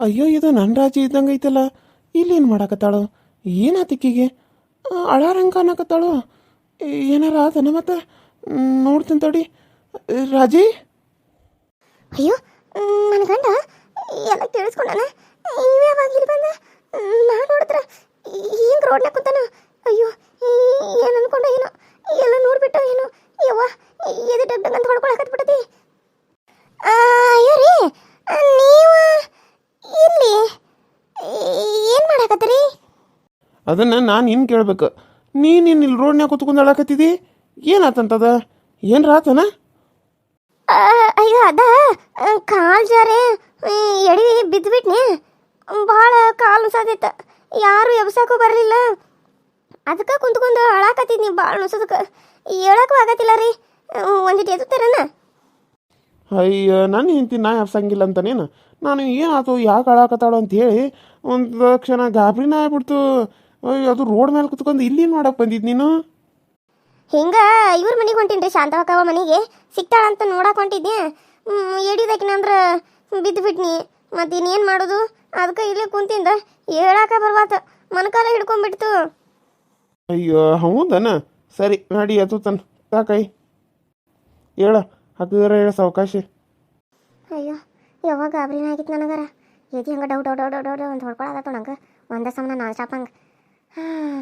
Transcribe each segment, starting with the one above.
ಅಯ್ಯೋ, ಇದು ನನ್ನ ರಾಜ್ಯ ಇದ್ದಂಗೆ ಐತಲ್ಲ. ಇಲ್ಲೇನು ಮಾಡಾಕತ್ತಾಳು? ಏನಾತಿಕ್ಕಿಗೆ ಅಳಾರಂಗ ಅನ್ನಕತ್ತಾಳು ಏನಾರ ಆತನ ಮತ್ತೆ? ನೋಡ್ತೀನಿ ತಡಿ. ರಾಜಿ? ಅಯ್ಯೋ ನನ್ನ ಗಂಡ ಎಲ್ಲ ಕೇಳಿಸ್ಕೊಂಡಾನ ಇವ ಯಾವಾಗ ಇಲ್ಲಿ ಬಂದ? ನಾ ನೋಡಿದ್ರ ಹಿಂಗೆ ರೋಡ್ನಾಗ ಕೂತಾನ? ಅಯ್ಯೋ ಏನು ಅನ್ಕೊಂಡ ಏನೋ ಎಲ್ಲ ನೋಡ್ಬಿಟ್ಟು ಏನೋ ಯವ್ವ ಎದು ಡಗ್ ಡಗ್ ಅಂತ ಹೊಡ್ಕೊಳಕತ್ಬಿಟ್ಟತಿ ಅಯ್ಯೋ ರೀ ನೀವು ಇಲ್ಲಿ ಏನು ಮಾಡಾಕತ್ತೀರಿ ಅದನ್ನು ನಾನು ಇನ್ನು ಕೇಳಬೇಕು? ನೀನು ಇಲ್ಲಿ ರೋಡ್ನ್ಯಾಗ ಕೂತ್ಕೊಂಡು ಅಳಕತ್ತಿದಿ? ಏನಾತಂತದ ಏನು ರಾತನ ಆ, ಅಯ್ಯೋ ಅದ ಆ, ಕಾಲ್ ಜಾರೆ ಈ, ಎಡಿ ಬಿದ್ದುಬಿಟ್ನಿ ಭಾಳ ಕಾಲು ನುಸಾದಿತ್ತ ಯಾರು ಎಬ್ಸಾಕು ಬರಲಿಲ್ಲ. ಅದಕ್ಕೆ ಕುಂತ್ಕೊಂಡು ಅಳಾಕತ್ತಿದ್ನಿ ಭಾಳ ನುಸದಕ್ಕೆ ಹೇಳಕ್ಕೂ ಆಗತ್ತಿಲ್ಲ ರೀ. ಒಂದಿಟ್ಟು ತರನ ಅಯ್ಯೋ ನಾನು ಹೆಂಡ್ತಿ ನಾ ಎಬ್ಸಂಗಿಲ್ಲ ಅಂತಾನೇನು? ನಾನು ಏನಾಯ್ತು ಯಾಕೆ ಅಳಾಕತ್ತಾಳು ಅಂತ ಹೇಳಿ ಒಂದು ಕ್ಷಣ ಗಾಬರಿನ ಆಗ್ಬಿಡ್ತು. ಅದು ರೋಡ್ ಮೇಲೆ ಕುತ್ಕೊಂಡು ಇಲ್ಲಿ ನೋಡಕ್ ಬಂದಿದ್ ನೀನು? ಹಿಂಗ? ಇವ್ರ ಮನೆಗೆ ಹೊಂಟೀನಿ ಶಾಂತವಕ್ಕವ ಮನೆಗೆ. ಸಿಗ್ತಾಳಂತ ನೋಡಕ್ ಹೊಂಟಿದ್ದೆ ಎಡಿದಕಿನ ಅಂದ್ರೆ ಬಿದ್ದು ಬಿಟ್ನಿ. ಮತ್ತೆ ಇನ್ನೇನು ಮಾಡೋದು? ಅದಕ್ಕೆ ಇಲ್ಲೇ ಕುಂತಿಂದ. ಹೇಳಾಕ ಬರ್ವಾತ. ಮನಕಾಲ ಹಿಡ್ಕೊಂಡ್ಬಿಡ್ತು. ಅಯ್ಯೋ ಹೌದನ? ಸರಿ ನಡಿ ಎತ್ತುತ್ತಾನ ಸಾಕೈ ಹೇಳ ಹಾಕಿದ್ರೆ ಹೇಳ ಸಾವಕಾಶ ಅಯ್ಯೋ ಯಾವಾಗ ಗಾಬರಿನ ಆಗಿತ್ತು ನನಗರ? ಎದಿ ಹಂಗ ಡೌ ಡೌ ಡೌ ಡೌ ಡೌ ಡೌ ಅಂತ ಹೊಡ್ಕೊಳತ್ತ ನಂಗೆ. ಒಂದೇ ಸಮನ ನಾಲ್ಕು ಹಂಗೆ. ಹಾಂ,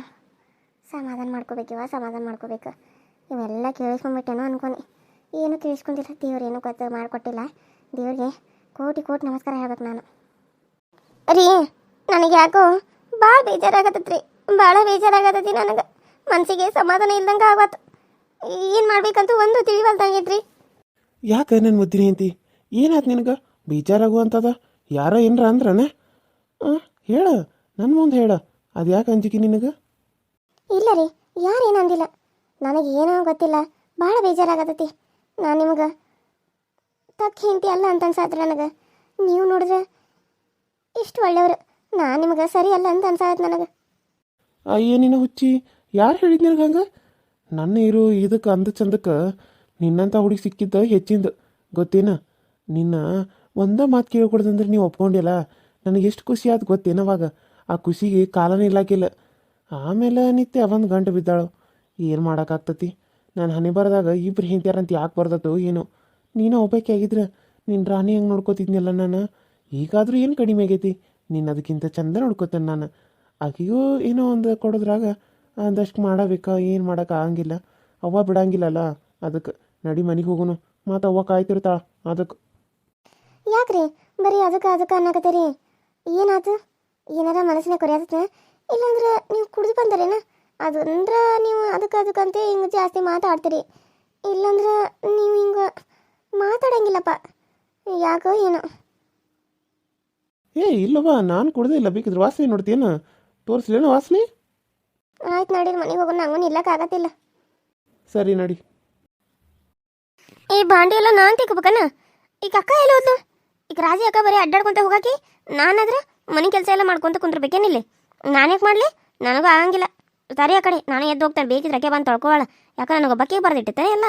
ಸಮಾಧಾನ ಮಾಡ್ಕೋಬೇಕಿವ ಸಮಾಧಾನ ಮಾಡ್ಕೋಬೇಕು. ಇವೆಲ್ಲ ಕೇಳಿಸ್ಕೊಂಡ್ಬಿಟ್ಟೇನೋ ಅನ್ಕೊನಿ ಏನು ಕೇಳಿಸ್ಕೊಂಡಿಲ್ಲ, ದೇವ್ರು ಏನೂ ಗೊತ್ತ ಮಾಡಿಕೊಟ್ಟಿಲ್ಲ. ದೇವ್ರಿಗೆ ಕೋಟಿ ಕೋಟಿ ನಮಸ್ಕಾರ ಹೇಳ್ಬೇಕು ನಾನು. ರೀ, ನನಗೆ ಯಾಕೋ ಭಾಳ ಬೇಜಾರಾಗತ್ತೈತ್ರಿ. ಭಾಳ ಬೇಜಾರಾಗತ್ತೈತಿ ನನಗೆ. ಮನಸ್ಸಿಗೆ ಸಮಾಧಾನ ಇಲ್ದಂಗೆ ಆಗತ್ತು ಏನು ಮಾಡ್ಬೇಕಂತ ಒಂದು ತಿಳಿವಲ್ದಂಗೈತ್ರಿ. ಯಾಕೆ ನನ್ನ ಮುದ್ದಿನ ಹೆಂಡ್ತಿ? ಏನಾಯ್ತು ನಿನಗೆ? ಬೇಜಾರಾಗುವಂಥದ ಯಾರ ಏನರ ಅಂದ್ರನ? ಹಾಂ ಹೇಳು ನನ್ನ ಮುಂದೆ ಹೇಳ. ಅದು ಯಾಕೆ ಅಂಜಿಕೆ ನಿನಗೆ? ಇಲ್ಲ ರೀ ಯಾರೇನು ಅಂದಿಲ್ಲ. ನನಗೆ ಏನೋ ಗೊತ್ತಿಲ್ಲ ಭಾಳ ಬೇಜಾರಾಗತೈತಿ. ನಾನು ನಿಮಗೆ ತಕ್ಕ ಹೆಂಡತಿ ಅಲ್ಲ ಅಂತ ಅನ್ಸಾತ್ರಿ ನನಗೆ. ನೀವು ನೋಡಿದ್ರೆ ಇಷ್ಟು ಒಳ್ಳೆಯವರು. ನಾನು ನಿಮಗೆ ಸರಿ ಅಲ್ಲ ಅಂತ ಅನ್ಸಾತ್ ನನಗೆ. ಅಯ್ಯೋ ನಿನ್ನ ಹುಚ್ಚಿ ಯಾರು ಹೇಳಿದ್ ನಿನಗೆ ಹಂಗೆ? ನನ್ನ ಇರು ಇದಕ್ಕೆ ಅಂದ ಚಂದಕ್ಕೆ ನಿನ್ನಂಥ ಹುಡುಗಿ ಸಿಕ್ಕಿದ್ದ ಹೆಚ್ಚಿಂದ. ಗೊತ್ತೇನ? ನಿನ್ನ ಒಂದ ಮಾತು ಕೇಳ್ಕೊಡ್ದಂದ್ರೆ ನೀವು ಒಪ್ಕೊಂಡಿಲ್ಲ. ನನಗೆ ಎಷ್ಟು ಖುಷಿ ಆಯ್ತು ಗೊತ್ತೇನವಾಗ ಆ ಖುಷಿಗೆ ಕಾಲನೇ ಇಲ್ಲಾಕಿಲ್ಲ ಆಮೇಲೆ ನಿತ್ಯ ಒಂದು ಗಂಟು ಬಿದ್ದಾಳು. ಏನು ಮಾಡೋಕ್ಕಾಗ್ತತಿ? ನಾನು ಹನಿ ಬರದಾಗ ಇಬ್ರು ಹಿಂದ್ಯಾರಂತ ಯಾಕೆ ಬರ್ದತ್ತು ಏನು. ನೀನು ಒಬ್ಬಾಕಿ ಆಗಿದ್ರೆ ನಿನ್ನ ರಾಣಿ ಹೆಂಗೆ ನೋಡ್ಕೋತಿದ್ನಲ್ಲ ನಾನು? ಈಗಾದರೂ ಏನು ಕಡಿಮೆ ಆಗೈತಿ? ನೀನು ಅದಕ್ಕಿಂತ ಚಂದ ನೋಡ್ಕೋತೇನೆ ನಾನು. ಆಕೆಗೂ ಏನೋ ಒಂದು ಕೊಡೋದ್ರಾಗ ಅಂದಷ್ಟು ಮಾಡಬೇಕಾ, ಏನು ಮಾಡೋಕೆ ಆಗಂಗಿಲ್ಲ. ಅವ್ವ ಬಿಡಂಗಿಲ್ಲಲ್ಲ ಅದಕ್ಕೆ ನಡಿ ಮನೆಗೆ ಹೋಗೋನು. ಮತ್ತು ಅವ್ವ ಕಾಯ್ತಿರ್ತಾಳ ಅದಕ್ಕೆ ಯಾಕ್ರಿ? ಬರೀ ಅದಕ್ಕೆ ಅದಕ್ಕೆ ಅನ್ನಕತ್ತೀರಿ? ಏನಾತು? ಏನಾರ ಮನಸ್ಸಿನ ಕೊರಿಯಾತ ಇಲ್ಲಾಂದ್ರೆ ನೀವು ಕುಡಿದು ಬಂದರೇನ? ಅದಂದ್ರೆ ನೀವು ಅದಕ್ಕೆ ಅದಕ್ಕಂತೆ ಹಿಂಗೆ ಜಾಸ್ತಿ ಮಾತಾಡ್ತೀರಿ. ಇಲ್ಲಾಂದ್ರೆ ನೀವು ಹಿಂಗೆ ಮಾತಾಡಂಗಿಲ್ಲಪ್ಪ. ಯಾಕೋ ಏನೋ. ಏ ಇಲ್ಲವ ನಾನು ಕುಡ್ದೇ ಇಲ್ಲ. ಬೇಕಿದ್ರೆ ವಾಸನೆ ನೋಡ್ತೀಯೇನು ತೋರಿಸ್ಲೇನು ವಾಸನೆ? ಆಯ್ತು ನಡಿ ಮನೆಗೆ ಹೋಗೋಣ. ನಂಗೂ ನಿಲ್ಲಕ್ಕಾಗತ್ತಿಲ್ಲ ಸರಿ ನಡಿ. ಈ ಬಾಂಡಿ ಎಲ್ಲ ನಾನು ತಿಕ್ಕಬೇಕನ ಈಗ ಅಕ್ಕ ಎಲ್ಲ ಹೋದ್ಲು? ಈಗ ರಾಜಿ ಅಕ್ಕ ಬರೀ ಅಡ್ಡಾಡ್ಕೊಂತ ಹೋಗಾಕಿ ನಾನಾದ್ರೆ ಮನೆ ಕೆಲಸ ಎಲ್ಲ ಮಾಡ್ಕೊಂತ ಕುಂದ್ರಬೇಕೇನಿಲ್ಲ? ನಾನ್ಯಾಕೆ ಮಾಡಲಿ? ನನಗೂ ಆಗಂಗಿಲ್ಲ. ಸರಿ ಆ ಕಡೆ. ನಾನು ಎದ್ದು ಹೋಗ್ತಾನೆ. ಬೇಕಿದ್ರೆ ಅಕ್ಕೆ ಬಂದು ತೊಳ್ಕೊಳ ಯಾಕಂದ್ರೆ ನನಗೆ ಒಬ್ಬಕ್ಕೆ ಬರ್ದಿಟ್ಟಿರ್ತಾರೆ ಎಲ್ಲ.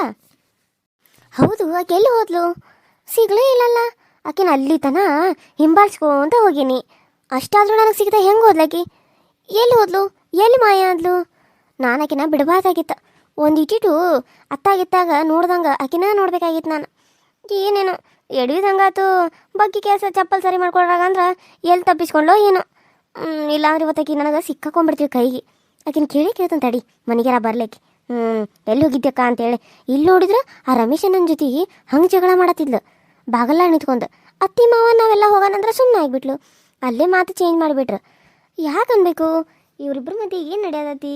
ಹೌದು ಆಕೆ ಎಲ್ಲಿ ಹೋದ್ಲು? ಸಿಗ್ಲೇ ಇಲ್ಲಲ್ಲ. ಆಕೆನ ಅಲ್ಲಿ ತನ ಹಿಂಬಾಲಿಸ್ಕೊಂತ ಹೋಗೀನಿ. ಅಷ್ಟಾದರೂ ನನಗೆ ಸಿಗದೆ ಹೆಂಗೆ ಹೋದ್ಲಾಕಿ ಎಲ್ಲಿ ಹೋದ್ಲು? ಎಲ್ಲಿ ಮಾಯ ಆದ್ಲು? ನಾನು ಆಕಿನ ಬಿಡಬಾರ್ದಾಗಿತ್ತು. ಒಂದು ಇಟ್ಟಿಟ್ಟು ಅತ್ತಾಗಿತ್ತಾಗ ನೋಡ್ದಂಗೆ ಆಕಿನ ನೋಡ್ಬೇಕಾಗಿತ್ತು ನಾನು. ಏನೇನೋ. ಎಡಿದಂಗಾತು ಬಗ್ಗಿ ಕೆಲಸ ಚಪ್ಪಲ್ ಸರಿ ಮಾಡ್ಕೊಡ್ರಾಗ ಅಂದ್ರೆ ಎಲ್ಲಿ ಏನೋ. ಇಲ್ಲ ಇಲ್ಲಾಂದ್ರೆ ಇವತ್ತಾಕಿ ನನಗೆ ಸಿಕ್ಕಾಕೊಂಡ್ಬಿಡ್ತೀವಿ ಕೈಗೆ. ಆಕಿನ ಕೇಳಿ ಕೇಳ್ತಾನೆ ತಡಿ ಮನೆಗೆರ ಬರ್ಲಿಕ್ಕೆ. ಹ್ಞೂ ಎಲ್ಲಿ ಹೋಗಿದ್ದಕ್ಕ ಅಂತೇಳಿ. ಇಲ್ಲಿ ನೋಡಿದ್ರೆ ಆ ರಮೇಶ ನನ್ನ ಜೊತೆಗೆ ಹಂಗೆ ಜಗಳ ಮಾಡತ್ತಿದ್ಲು. ಬಾಗಲ್ಲ ನಿಂತ್ಕೊಂಡು, ಅತ್ತಿ ಮಾವ, ನಾವೆಲ್ಲ ಹೋಗೋಣಂದ್ರೆ ಸುಮ್ಮನೆ ಆಗ್ಬಿಟ್ಲು. ಅಲ್ಲೇ ಮಾತು ಚೇಂಜ್ ಮಾಡಿಬಿಟ್ರು. ಯಾಕೆ ಅನ್ಬೇಕು? ಇವರಿಬ್ಬರ ಮಧ್ಯೆ ಏನು ನಡೆಯದತಿ?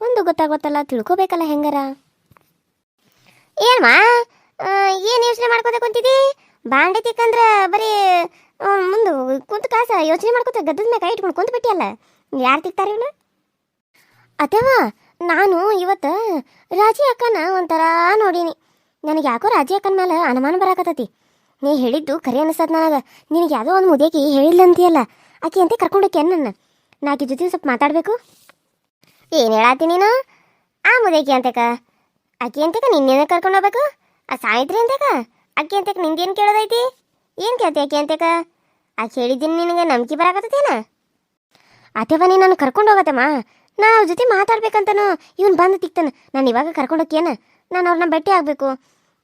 ಒಂದು ಗೊತ್ತಾಗೋತ್ತಲ್ಲ ತಿಳ್ಕೊಬೇಕಲ್ಲ ಹೆಂಗಾರ? ಏನ್ಮಾ ಏನು ಯೋಚನೆ ಮಾಡ್ಕೋತ ಕುಂತಿದ್ದಿ? ಬಾಂಡೆ ತಿಕ್ಕಂದ್ರೆ ಬರೀ ಮುಂದೆ ಕುಂತ ಕಾಸ ಯೋಚನೆ ಮಾಡ್ಕೋತ ಗದ್ದದ ಮ್ಯಾಗ ಕೈ ಇಟ್ಕೊಂಡು ಕುಂತ ಬಿಟ್ಟಿಯಲ್ಲ. ಯಾರು ತಿಕ್ತಾರೆ ಇವನು? ಅತ್ತೇವ ನಾನು ಇವತ್ತು ರಾಜಿ ಅಕ್ಕನ ಒಂಥರ ನೋಡೀನಿ. ನನಗೆ ಯಾಕೋ ರಾಜಿ ಅಕ್ಕನ ಮೇಲೆ ಅನುಮಾನ ಬರಾಕತ್ತತಿ. ನೀ ಹೇಳಿದ್ದು ಖರೆ ಅನಿಸ್ತದ ನನಗೆ. ನಿನಗೆ ಯಾವುದೋ ಒಂದು ಮುದೇಕಿ ಹೇಳಿಲ್ಲ ಅಂತೀಯಲ್ಲ. ಆಕೆ ಅಂತ ಕರ್ಕೊಂಡೋಕೆ ನನ್ನ? ನಾಕಿ ಜೊತೆ ಸ್ವಲ್ಪ ಮಾತಾಡಬೇಕು. ಏನು ಹೇಳಾತಿ ನೀನು? ಆ ಮುದೇಕಿ ಅಂತಕ. ಆಕೆ ಅಂತಕ ನಿನ್ನೇನ ಕರ್ಕೊಂಡು ಹೋಗ್ಬೇಕು? ಆ ಸಾಯಿತ್ರಿ ಅಂತಕ? ಅಕ್ಕಿ ಅಂತಕ ನಿಂದೇನು ಕೇಳೋದೈತಿ? ಏನು ಕೇಳ್ತಿ ಆಕೆ ಅಂತಕ? ಆಕೆ ಹೇಳಿದ್ದೀನಿ ನಿನಗೆ ನಂಬಿಕೆ ಬರಾಕತ್ತೇನ ಅಥವಾ ನೀ ನಾನು ಕರ್ಕೊಂಡು ಹೋಗತ್ತಮ್ಮ. ನಾನು ಅವ್ರ ಜೊತೆ ಮಾತಾಡ್ಬೇಕಂತನು ಇವನು ಬಂದು ತಿಕ್ತಾನೆ. ನಾನು ಇವಾಗ ಕರ್ಕೊಂಡು ಹೋಗ್ಯೇನ ನಾನು ಅವ್ರನ್ನ ಭೇಟಿ ಆಗಬೇಕು.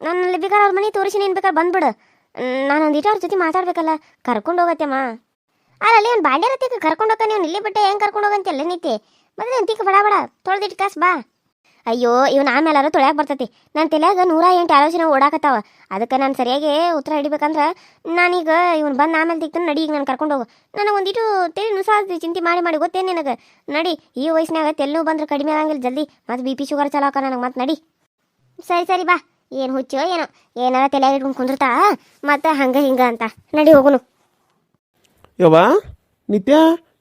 ನಾನು ಅಲ್ಲಿ ಬೇಕಾದ್ರೆ ಅವ್ರ ಮನೆ ತೋರಿಸಿ ನೀನು ಬೇಕಾದ್ರೆ ಬಂದ್ಬಿಡು. ನಾನು ಒಂದಿಟ್ಟು ಅವ್ರ ಜೊತೆ ಮಾತಾಡ್ಬೇಕಲ್ಲ. ಕರ್ಕೊಂಡು ಹೋಗತ್ತಮ್ಮ. ಅಲ್ಲ, ಅಲ್ಲಿ ಅವ್ನು ಬಾಂಡೆ ರತ್ತಿಗೆ ಕರ್ಕೊಂಡು ಹೋಗ್ತಾನೆ? ಅವ್ನು ಇಲ್ಲೇ ಬಿಟ್ಟೆ, ಹೆಂಗೆ ಕರ್ಕೊಂಡು ಹೋಗಂತೆಲ್ಲ ನೀತಿ. ಮತ್ತೆ ನಾನು ತಿಕ್ಕ, ಬಡ ಬಡ. ತೊಳ್ದಿಟ್ಟು ಕಾಸು ಬಾ. ಅಯ್ಯೋ ಇವ್ನು ಆಮೇಲಾರು ತೊಳ್ಯಾಕ ಬರ್ತೈತಿ. ನನ್ನ ತಲೆಯಾಗ ನೂರ ಎಂಟು ಆಲೋಚನೆ ಓಡಾಕತ್ತಾವ. ಅದಕ್ಕೆ ನಾನು ಸರಿಯಾಗಿ ಉತ್ತರ ಹಿಡಿಬೇಕಂದ್ರೆ ನಾನೀಗ ಇವ್ನು ಬಂದು ಆಮೇಲೆ ತಿಕ್ತಾನೆ, ನಡಿ ಈಗ ನಾನು ಕರ್ಕೊಂಡು ಹೋಗು. ನನಗೆ ಒಂದಿಟ್ಟು ತಲೆ ನುಸಾದ ಚಿಂತೆ ಮಾಡಿ ಮಾಡಿ ಗೊತ್ತೇನು ನಿನಗೆ? ನಡಿ, ಈ ವಯಸ್ಸಿನಾಗ ತೆಲ್ಲು ಬಂದ್ರೆ ಕಡಿಮೆ ಆಗಂಗಿಲ್ಲ, ಜಲ್ದಿ. ಮತ್ತು ಬಿ ಪಿ ಶುಗರ್ ಚಲೋ ಆಕ ನನಗೆ, ಮತ್ತೆ ನಡಿ. ಸರಿ ಸರಿ, ಬಾ. ಏನು ಹುಚ್ಚೋ, ಏನೋ. ಏನಾರ ತಲೆಯಾಗ ಇಟ್ಕೊಂಡು ಕುಂದಿರ್ತಾ? ಮತ್ತೆ ಹಂಗೆ ಹಿಂಗೆ ಅಂತ. ನಡಿ ಹೋಗುನು. ಯವ್ವ, ನಿತ್ಯ,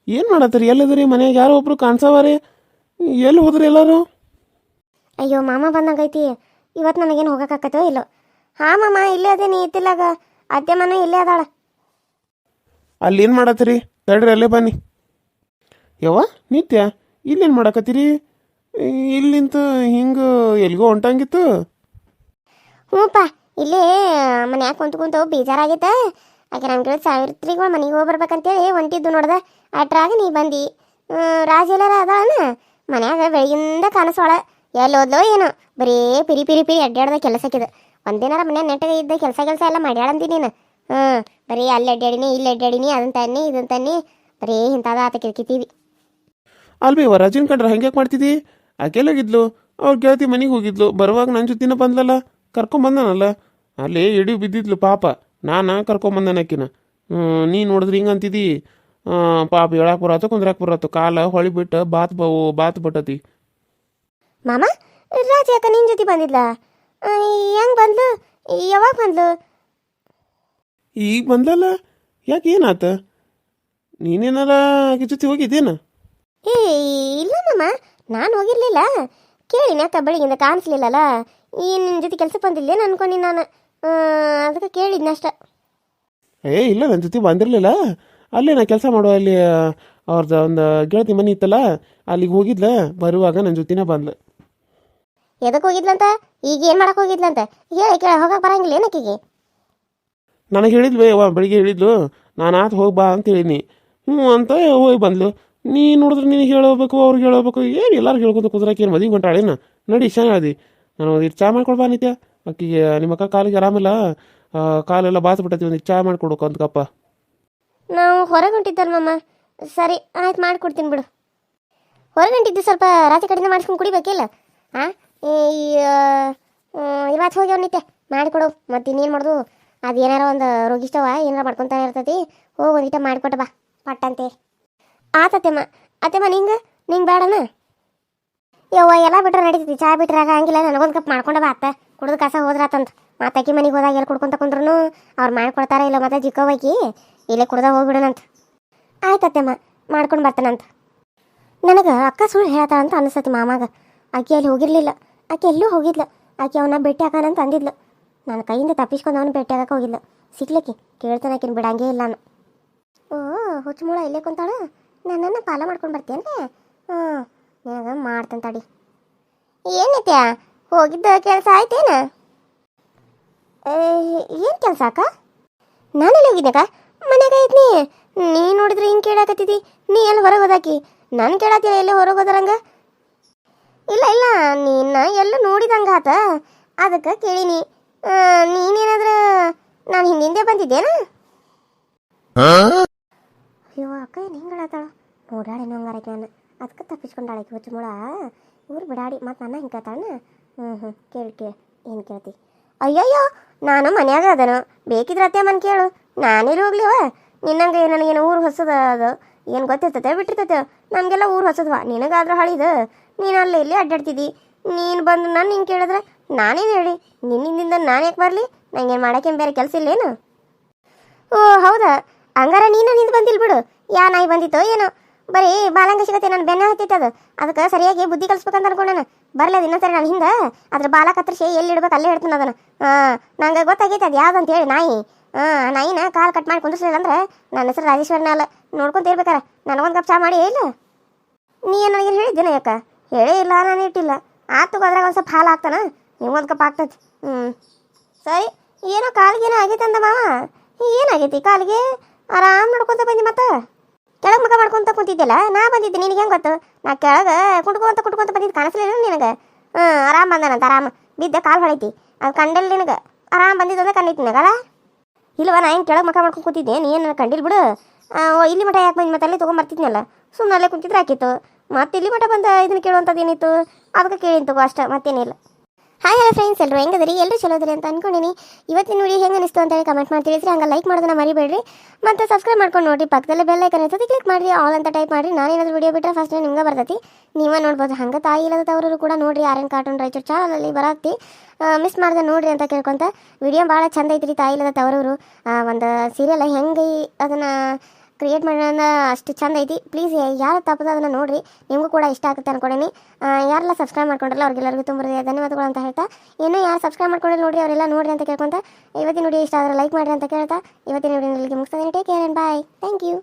ಏನು ಮಾಡತ್ತರಿ? ಎಲ್ಲದ್ರಿ ಮನ್ಯಾಗ? ಯಾರೋ ಒಬ್ರು ಕಾಣಿಸವಾರಿ? ಎಲ್ಲಿ ಹೋದ್ರಿ ಎಲ್ಲರೂ? ಅಯ್ಯೋ ಮಾಮ ಬಂದಂಗೈತಿ. ಇವತ್ತು ನನಗೇನು ಹೋಗೋಕ್ಕಾಕತ್ತೋ ಇಲ್ಲೋ. ಹಾಂ ಮಾಮ ಇಲ್ಲೇ ಅದೇ ನೀ ಇತ್ತಿಲ್ಲಾಗ ಅತ್ತೆ ಮನೆ ಇಲ್ಲೇ ಅದಾಳ. ಅಲ್ಲಿ ಏನು ಮಾಡತ್ತೀರಿ? ತಡ್ರಿ ಅಲ್ಲೇ ಬನ್ನಿ. ಯವ್ವ ನಿತ್ಯ ಇಲ್ಲೇನು ಮಾಡಕತ್ತೀರಿ? ಇಲ್ಲಿಂತ ಹಿಂಗೆ ಎಲ್ಲಿಗೋ ಹೊಂಟಂಗಿತ್ತು. ಹ್ಞೂಪ್ಪ ಇಲ್ಲೇ ಮನ್ಯಾಗ ಕುಂತು ಕುಂತು ಬೇಜಾರಾಗೈತೆ ಆಕೆ ನಮ್ಮ ಗಿಡ ಸಾವಿತ್ರಿಗಳು ಮನೆಗೆ ಹೋಗಿ ಬರ್ಬೇಕಂತೇಳಿ ಹೊಂಟಿದ್ದು ನೋಡ್ದೆ. ಅಟ್ರಾಗ ನೀ ಬಂದಿ. ರಾಜ ಎಲ್ಲಾರ ಅದಾಳನ? ಮನ್ಯಾಗ ಬೆಳಗಿಂದ ಕಾಣಿಸೋಳ ಎಲ್ಲಿ ಓದ್ಲೋ ಏನೋ. ಬರೀ ಪಿರಿ ಪಿರಿ ಪಿರಿ ಅಡ್ಡಾಡ್ದ ಕೆಲಸಕ್ಕಿದೆ ಒಂದಿನಾರ ಮನೆ ನೆಟ್ಟಗೆ ಇದ್ದ ಕೆಲಸ ಕೆಲಸ ಎಲ್ಲ ಮಾಡ್ಯಾಳಂದಿ ನೀನು. ಹ್ಞೂ ಬರೀ ಅಲ್ಲಿ ಅಡ್ಡಾಡಿನಿ ಇಲ್ಲಿ ಅಡ್ಡಾಡಿನಿ ಅದನ್ನ ತನ್ನಿ ಇದನ್ನ ತನ್ನಿ, ಬರೀ ಇಂಥದ ಆತ ಕಿರ್ಕಿತೀವಿ. ಅಲ್ಬಿ ಇವ ರಜನ್ ಕಂಡ್ರೆ ಹಂಗೆ ಮಾಡ್ತಿದ್ದಿ ಆಕೆಲಾಗಿದ್ಲು ಅವ್ರ ಗೆಳತಿ ಮನೆಗೆ ಹೋಗಿದ್ಲು, ಬರುವಾಗ ನನ್ನ ಜೊತಿನ ಬಂದ್ಲಲ್ಲ, ಕರ್ಕೊಂಬಂದನಲ್ಲ? ಅಲ್ಲಿ ಎಡಿ ಬಿದ್ದಿದ್ಲು ಪಾಪ, ನಾನು ಕರ್ಕೊಂಬಂದನ ಆಕಿನ. ನೀ ನೋಡಿದ್ರೆ ಹಿಂಗೆ ಅಂತಿದ್ದಿ ಪಾಪ ಹೇಳಕ್ಕೆ ಬರತ್ತೋ ಕುಂದ್ರಾಕ್ ಬರತ್ತೋ ಕಾಲ ಹೊಳಿ ಬಿಟ್ಟು, ಬಾತ್ ಬವು ಬಾತ್ ಬಟ್ಟತಿ. ಮಾಮ ರಾಜ ಯಾಕ ನಿನ್ನ ಜೊತೆ ಬಂದಿದ್ಲ? ಹೆಂಗ್ ಬಂದ್ಲು? ಯಾವಾಗ ಬಂದ್ಲು? ಈಗ ಬಂದ್ಲಲ್ಲ? ಯಾಕೆ ಏನಾತ? ನೀನೇನಾರ ಆಕೆ ಜೊತೆ ಹೋಗಿದ್ದೇನ? ಏ ಇಲ್ಲ ಮಾಮ ನಾನು ಹೋಗಿರ್ಲಿಲ್ಲ. ಕೇಳಿನ ಯಾಕ ಬೆಳಿಗ್ಗಿಂದ ಕಾಣಿಸ್ಲಿಲ್ಲಲ್ಲ. ಈ ನಿನ್ನ ಜೊತೆ ಕೆಲ್ಸಕ್ಕೆ ಬಂದಿಲ್ಲೇನು ಅನ್ಕೊಂಡಿ ನಾನು. ಅದಕ್ಕೆ ಕೇಳಿದ್ನ ಅಷ್ಟ. ಏ ಇಲ್ಲ ನನ್ನ ಜೊತೆ ಬಂದಿರಲಿಲ್ಲ. ಅಲ್ಲೇ ನಾ ಕೆಲಸ ಮಾಡುವ ಅಲ್ಲಿ ಅವ್ರದ್ದು ಒಂದು ಗೆಳತಿ ಮನೆ ಇತ್ತಲ್ಲ ಅಲ್ಲಿಗೆ ಹೋಗಿದ್ಲ ಬರುವಾಗ ನನ್ನ ಜೊತೆನೇ ಬಂದ್ಲು. ಎದಕ್ಕೆ ಹೋಗಿದ್ಲಂತ? ಈಗ ಏನು ಮಾಡಕ್ಕೆ ಹೋಗಿದ್ಲಂತ? ಹೇಳಿ ಕೇಳ ಹೋಗಕ್ಕೆ ಬರಂಗಿಲ್ಲ ಏನಕ್ಕಿಗೆ? ನನಗೆ ಹೇಳಿದ್ಲು ಯವ್ವ ಬೆಳಿಗ್ಗೆ ಹೇಳಿದ್ಲು ನಾನು ಆತ ಹೋಗಿ ಬಾ ಅಂತ ಹೇಳಿನಿ ಹ್ಞೂ ಅಂತ ಹೋಗಿ ಬಂದ್ಲು. ನೀ ನೋಡಿದ್ರೆ ನಿನಗೆ ಹೇಳಬೇಕು ಅವ್ರಿಗೆ ಹೇಳಬೇಕು ಏನು ಎಲ್ಲರೂ ಹೇಳ್ಕೊಂತ ಕುದ್ರಾಕ ಏನು ಮದುವೆ ಹೊಂಟಾಳೇನ ನಡಿ ಚೆನ್ನಾಗಿ ನಾನು ಒಂದಿಟ್ಟು ಚಾ ಮಾಡ್ಕೊಳ್ಬಾ ನಿತ್ಯ. ಆಕಿಗೆ ನಿಮ್ಮ ಅಕ್ಕ ಕಾಲಿಗೆ ಆರಾಮಿಲ್ಲ ಕಾಲೆಲ್ಲ ಬಾತ್ ಬಿಟ್ಟತಿ ಒಂದು ಚಾ ಮಾಡ್ಕೊಡೋಕು ಅಂತ ಕಪ್ಪ. ನಾವು ಹೊರಗೆ ಹೊಂಟಿದ್ದಲ್ಲ ಮಮ್ಮ ಸರಿ ಆಯ್ತು ಮಾಡ್ಕೊಡ್ತೀನಿ ಬಿಡು. ಹೊರಗೆ ಹೊಂಟಿದ್ದು ಸ್ವಲ್ಪ ರಾತ್ರಿ ಕಡೆಯಿಂದ ಮಾಡಿಸ್ಕೊಂಡು ಕುಡಿಬೇಕಿಲ್ಲ ಹಾಂ ಇವತ್ತು ಹೋಗಿ ನಿತ್ಯ ಮಾಡಿಕೊಡು. ಮತ್ತೆ ಇನ್ನೇನು ಮಾಡೋದು? ಅದು ಏನಾರ ಒಂದು ರೋಗಿಷ್ಟವ, ಏನಾರ ಮಾಡ್ಕೊತಾನೆ ಇರ್ತೈತಿ. ಹೋಗಿ ಒಂದಿಟ ಮಾಡಿಕೊಟ್ಟು ಬಾ. ಪಟ್ಟಂತೆ. ಆತತ್ತೆಮ್ಮ ಅತ್ತೆಮ್ಮ. ನಿಂಗೆ? ನಿಂಗೆ ಬೇಡನ ಯವ್ವ, ಎಲ್ಲ ಬಿಟ್ರೆ ನಡೀತೈತಿ. ಚಾ ಬಿಟ್ರೆ ಹಂಗಿಲ್ಲ. ನನಗೊಂದು ಕಪ್ ಮಾಡ್ಕೊಂಡ ಬಾ ಅತ್ತ. ಕುಡ್ದು ಕಸ ಹೋದ್ರಾತಂತ. ಮಾತಾಕಿ ಮನೆಗೆ ಹೋದಾಗ ಎಲ್ಲಿ ಕುಡ್ಕೊಂತ ಕುಂದ್ರೂ ಅವ್ರು ಮಾಡ್ಕೊಡ್ತಾರ ಇಲ್ಲ ಮತ್ತೆ ಜಿಕ್ಕೋವಾಕಿ ಇಲ್ಲೇ ಕುಡ್ದ ಹೋಗ್ಬಿಡೋಣಂತ ಆಯ್ತತ್ತೆಮ್ಮ ಮಾಡ್ಕೊಂಡು ಬರ್ತಾನಂತ. ನನಗೆ ಅಕ್ಕ ಸುಳ್ಳು ಹೇಳ್ತಾಳಂತ ಅನಿಸ್ತತಿ ಮಾಮಾಗ. ಆಕೆ ಅಲ್ಲಿ ಹೋಗಿರ್ಲಿಲ್ಲ. ಆಕೆ ಎಲ್ಲೂ ಹೋಗಿದ್ಲ. ಆಕೆ ಅವನ ಭೇಟಿ ಹಾಕೋಣಂತ ಅಂದಿದ್ಲು. ನನ್ನ ಕೈಯಿಂದ ತಪ್ಪಿಸ್ಕೊಂಡು ಅವನು ಭೇಟಿ ಹಾಕಕ್ಕೆ ಹೋಗಿಲ್ಲ ಸಿಗ್ಲಿಕ್ಕೆ ಕೇಳ್ತಾನೆ ಆಕಿನ ಬಿಡಂಗೇ ಇಲ್ಲ ನಾನು ಓ, ಹುಚ್ಚುಮೂಳ ಇಲ್ಲೇ ಕುಂತಾಳ? ನನ್ನನ್ನು ಪಾಲ ಮಾಡ್ಕೊಂಡು ಬರ್ತೀಯನ್ರಿ ಹ್ಞೂ, ನಿನಗೆ ಮಾಡ್ತಾನೆ ತಡಿ. ಏನೈತ್ಯಾ ಹೋಗಿದ್ದ ಕೆಲಸ ಆಯ್ತೇನ? ಏನು ಕೆಲಸ ಅಕ್ಕ? ನಾನೆಲ್ಲಿ ಹೋಗಿದ್ದಕ್ಕ ಮನೆಗೆ ಐತ್ನಿ ನೀ ನೋಡಿದ್ರೆ ಹಿಂಗೆ ಕೇಳಾಕತ್ತಿದ್ದಿ ನೀ ಎಲ್ಲಿ ಹೊರಗೆ ಹೋದಾಕಿ? ನಾನು ಕೇಳತ್ತಿಲ್ಲ ಎಲ್ಲಿ ಹೊರಗೆ ಹೋದರಂಗ? ಇಲ್ಲ ಇಲ್ಲ ನಿನ್ನ ಎಲ್ಲ ನೋಡಿದಂಗ ಆತ. ಅದಕ್ಕೆ ಕೇಳಿನಿ. ನೀನೇನಾದ್ರ ನಾನು ಹಿಂದಿಂದೆ ಬಂದಿದ್ದೇನ? ಅಯ್ಯೋ ಅಕ್ಕ ಏನು ಹಿಂಗೆ ಹೇಳತ್ತಾಳ? ನೋಡಾಡಿ ನಂಗಾರಕ್ಕೆ ನಾನು ಅದಕ್ಕೆ ತಪ್ಪಿಸ್ಕೊಂಡಾಳೆ ಹುಚ್ಚು ಮುಳ ಇವ್ರು ಬಿಡಾಡಿ ಮತ್ತು ನನ್ನ ಹಿಂಗೆ ಕೇಳ್ತಾಳ ಹ್ಞೂ ಹ್ಞೂ ಕೇಳಿ ಕೇಳಿ. ಏನು ಕೇಳ್ತಿ? ಅಯ್ಯಯ್ಯೋ ನಾನು ಮನ್ಯಾಗ ಅದನು. ಬೇಕಿದ್ರೆ ಅತ್ತೆ ಮನ್ ಕೇಳು. ನಾನೆಲ್ಲಿ ಹೋಗ್ಲಿವ ನಿನ್ನಂಗೆ ನನಗೇನು ಊರು ಹೊಸದ ಅದು. ಏನು ಗೊತ್ತಿರ್ತದೆ ಬಿಟ್ಟಿರ್ತತೆ. ನಮಗೆಲ್ಲ ಊರು ಹೊಸದ್ವಾ. ನಿನಗಾದ್ರೂ ಹಳಿದು. ನೀನು ಅಲ್ಲಿ ಇಲ್ಲಿ ಅಡ್ಡಾಡ್ತಿದ್ದಿ. ನೀನು ಬಂದು ನಾನು ಹಿಂಗೆ ಕೇಳಿದ್ರೆ ನಾನೇನು ಹೇಳಿ? ನಿನ್ನಿಂದ ನಾನು ಯಾಕೆ ಬರಲಿ? ಏನು ಮಾಡೋಕ್ಕೇನು ಬೇರೆ ಕೆಲಸ ಇಲ್ಲೇನು? ಓ, ಹೌದಾ? ಹಂಗಾರ ನೀನು ನಿಂದು ಬಂದಿಲ್ಲ ಬಿಡು. ಯಾ ನಾಯಿ ಬಂದಿತ್ತೋ ಏನೋ? ಬರೀ ಬಾಲಂಗ ಸಿಗತ್ತೆ ನಾನು ಬೆನ್ನ ಅದು. ಅದಕ್ಕೆ ಸರಿಯಾಗಿ ಬುದ್ಧಿ ಕಲಿಸ್ಬೇಕಂತ ಅನ್ಕೊಂಡಾನ. ಬರಲಿ ಅದು ಇನ್ನೊಂದ್ಸರಿ ನಾನು ಹಿಂದೆ. ಅದ್ರ ಬಾಲ ಕತ್ತರಿಸಿ ಎಲ್ಲಿ ಇಡ್ಬೇಕು ಅಲ್ಲೇ ಇಡ್ತೀನಿ ಅದನ್ನು. ಹಾಂ, ನಂಗೆ ಗೊತ್ತಾಗೈತೆ ಅದು ಯಾವ್ದು ಅಂತ ಹೇಳಿ ನಾಯಿ. ನಾಯಿನ ಕಾಲು ಕಟ್ ಮಾಡಿ ಕುಂದಿಸ್ಲಿಲ್ಲ ಅಂದ್ರೆ ನನ್ನ ಹೆಸರು ರಾಜೇಶ್ವರನ ಅಲ್ಲ. ನೋಡ್ಕೊಂತ ಇರ್ಬೇಕಾರೆ. ನನಗೊಂದು ಕಪ್ ಚಾ ಮಾಡಿ, ಇಲ್ಲ? ನೀ ನನಗೇನು ಹೇಳಿದ್ದೇನೆ ಯಾಕ? ಹೇಳೇ ಇಲ್ಲ, ನಾನು ಇಟ್ಟಿಲ್ಲ. ಆತು ಅದ್ರಾಗ ಒಂದು ಸ್ವಲ್ಪ ಹಾಲು ಹಾಕ್ತಾನ? ನಿಮ್ಗೊಂದು ಕಪ್ ಆಗ್ತೈತಿ. ಹ್ಞೂ ಸರಿ, ಏನೋ ಕಾಲಿಗೇನೋ ಆಗೈತಂದ ಮಾವ. ಏನಾಗೈತಿ ಕಾಲಿಗೆ? ಆರಾಮ್ ನೋಡ್ಕೊಂತ ಬಂದಿ ಮತ್ತೆ? ಕೆಳಗೆ ಮುಖ ಮಾಡ್ಕೊಂತ ಕುಂತಿದ್ದಿಲ್ಲ ನಾ ಬಂದಿದ್ದೆ, ನಿನಗೆ ಹೆಂಗೆ ಗೊತ್ತು? ನಾ ಕೆಳಗೆ ಕುಂಡ್ಕೊಂತ ಕುಂಡ್ಕೊಂತ ಬಂದಿದ್ದು ಕಾಣಿಸ್ಲಿಲ್ಲ ನಿನಗೆ? ಹ್ಞೂ ಆರಾಮ್ ಬಂದನಂತ, ಆರಾಮ. ಬಿದ್ದ ಕಾಲು ಹೊಳೈತಿ. ಅದು ಕಂಡಲ್ ನಿನಗೆ. ಆರಾಮ್ ಬಂದಿದ್ದಂದ್ರೆ ಕಣ್ಣೈತಿ ನಿನಗಲ್ಲ? ಇಲ್ವ ನಾ ಏನು ಕೆಳಗೆ ಮಕ ಮಾಡ್ಕೊಂಡು ಕೂತಿದ್ದೆ? ನೀನು ಕಂಡಿಲ್ ಬಿಡು. ಇಲ್ಲಿ ಮಠ ಯಾಕೆ ಬಂದು ಮತ್ತೆ ಅಲ್ಲೇ ತೊಗೊಂಬರ್ತಿದ್ನಲ್ಲ ಸುಮ್ಮನೆ ಅಲ್ಲೇ ಕುಂತಿದ್ರೆ ಹಾಕಿತ್ತು ಮತ್ತೆ ಇಲ್ಲಿ ಮಠ ಬಂದ ಇದನ್ನ ಕೇಳುವಂಥದ್ದು ಏನಿತ್ತು? ಅದಕ್ಕೆ ಕೇಳಿನ ತಗೋ ಅಷ್ಟೇ, ಮತ್ತೇನಿಲ್ಲ. ಹಾಯ್ ಹಲೋ ಫ್ರೆಂಡ್ಸ್ ಎಲ್ಲರೂ ಹೆಂಗದ್ರಿ ಎಲ್ಲರೂ ಚಲೋ ಅದ್ರಿ ಅಂತ ಅನ್ಕೊಂಡಿನಿ. ಇವತ್ತಿನ ವಿಡಿಯೋ ಹೆಂಗೆ ಅನಿಸ್ತು ಅಂತ ಹೇಳಿ ಕಮೆಂಟ್ ಮಾಡಿ ತಿಳಿಸ್ರಿ ಹಂಗೆ ಲೈಕ್ ಮಾಡೋದನ್ನ ಮರಿಬೇಡ್ರಿ. ಮತ್ತು ಸಬ್ಸ್ಕ್ರೈಬ್ ಮಾಡ್ಕೊಂಡು ನೋಡಿರಿ ಪಕ್ಕದಲ್ಲೇ ಬೆಲ್ ಐಕನ್ ಇರ್ತದೆ ಕ್ಲಿಕ್ ಮಾಡಿರಿ. ಆಲ್ ಅಂತ ಟೈಪ್ ಮಾಡಿರಿ. ನಾನೇನಾದ್ರೂ ವಿಡಿಯೋ ಬಿಟ್ಟರೆ ಫಸ್ಟ್ ನಿಮ್ಗೆ ಬರ್ತೈತಿ. ನೀವೇ ನೋಡ್ಬೋದು. ಹಂಗೆ ತಾಯಿ ಇಲ್ಲದ ತವರು ಕೂಡ ನೋಡ್ರಿ. ಆರ್ಯನ್ ಕಾರ್ಟೂನ್ ರಾಯಚೂರು ಚಾನಲಲ್ಲಿ ಬರತ್ತಿ. ಮಿಸ್ ಮಾಡ್ದೆ ನೋಡ್ರಿ ಅಂತ ಕೇಳ್ಕೊಂತ. ವಿಡಿಯೋ ಭಾಳ ಚಂದ ಐತ್ರಿ ತಾಯಿ ಇಲ್ಲದ ತವರವರು ಒಂದು ಸೀರಿಯಲ್ ಹೆಂಗೆ ಅದನ್ನು ಕ್ರಿಯೇಟ್ ಮಾಡೋಣ ಅಷ್ಟು ಚಂದ ಐತಿ. ಪ್ಲೀಸ್ ಯಾರು ತಪ್ಪದ ಅದನ್ನು ನೋಡಿರಿ. ನಿಮಗೂ ಕೂಡ ಇಷ್ಟ ಆಗುತ್ತೆ ಅನ್ಕೊಂಡೇನಿ. ಯಾರೆಲ್ಲ ಸಬ್ಸ್ಕ್ರೈಬ್ ಮಾಡ್ಕೊಂಡ್ರಲ್ಲ, ಅವ್ರಿಗೆಲ್ಲರಿಗೂ ತುಂಬ ಧನ್ಯವಾದಗಳು ಅಂತ ಹೇಳ್ತಾ. ಇನ್ನೂ ಯಾರು ಸಬ್ಸ್ಕ್ರೈಬ್ ಮಾಡ್ಕೊಂಡಿಲ್ಲ ನೋಡಿ ಅವರೆಲ್ಲ ನೋಡ್ರಿ ಅಂತ ಕೇಳ್ಕೊಂತ. ಇವತ್ತಿನ ನೋಡಿ ಇಷ್ಟ ಆದರೆ ಲೈಕ್ ಮಾಡಿರಿ ಅಂತ ಕೇಳ್ತಾ. ಇವತ್ತಿನ ನೋಡಿ ಇಲ್ಲಿಗೆ ಮುಗಿಸ್ತಾನೆ take care and bye thank you